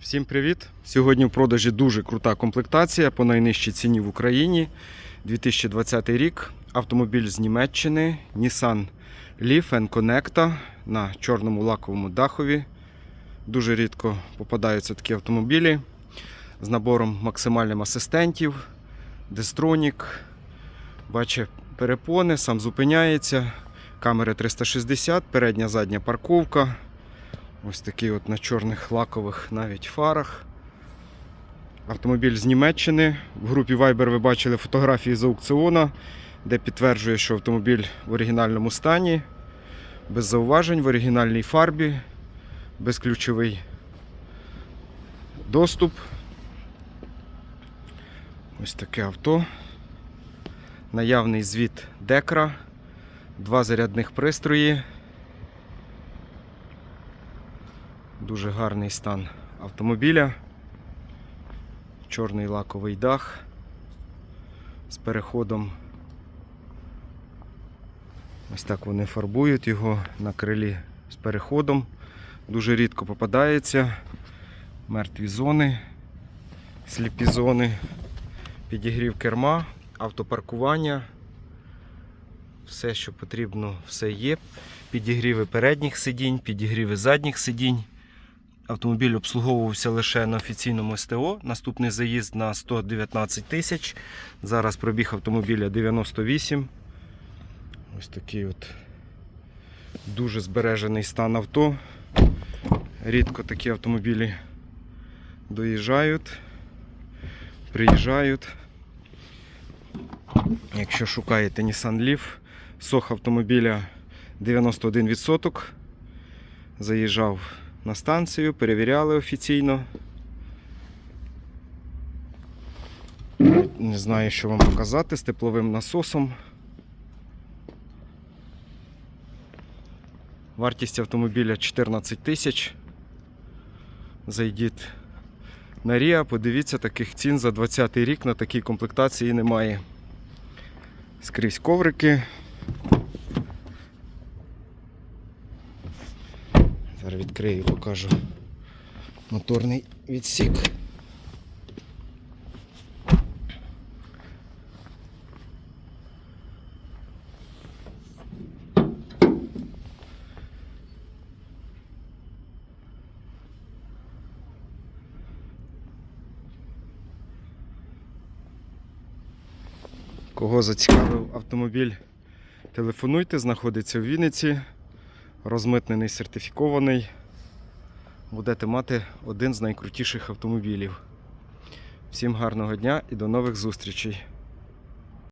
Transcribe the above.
Всім привіт! Сьогодні в продажі дуже крута комплектація по найнижчій ціні в Україні. 2020 рік. Автомобіль з Німеччини Nissan Leaf and Connecta на чорному лаковому дахові. Дуже рідко попадаються такі автомобілі з набором максимальним асистентів, Дестронік. Бачить перепони, сам зупиняється. Камери 360, передня задня парковка. Ось такий от на чорних лакових навіть фарах. Автомобіль з Німеччини. В групі Viber ви бачили фотографії з аукціона, де підтверджує, що автомобіль в оригінальному стані, без зауважень, в оригінальній фарбі, безключовий доступ. Ось таке авто. Наявний звіт Декра, два зарядних пристрої. Дуже гарний стан автомобіля. Чорний лаковий дах з переходом. Ось так вони фарбують його на крилі з переходом. Дуже рідко попадається. Мертві зони, сліпі зони, підігрів керма, автопаркування. Все, що потрібно, все є. Підігріви передніх сидінь, підігріви задніх сидінь. Автомобіль обслуговувався лише на офіційному СТО. Наступний заїзд на 119 тисяч. Зараз пробіг автомобіля 98. Ось такий от дуже збережений стан авто. Рідко такі автомобілі доїжджають, приїжджають. Якщо шукаєте Nissan Leaf, сох автомобіля 91%. Заїжджав на станцію, перевіряли офіційно. Не знаю, що вам показати з тепловим насосом. Вартість автомобіля 14 тисяч. Зайдіть на Ріа, подивіться, таких цін за 20 рік на такій комплектації немає. Скрізь коврики. Зараз відкрию і покажу моторний відсік. Кого зацікавив автомобіль, телефонуйте, знаходиться в Вінниці, розмитнений, сертифікований. Будете мати один з найкрутіших автомобілів. Всім гарного дня і до нових зустрічей!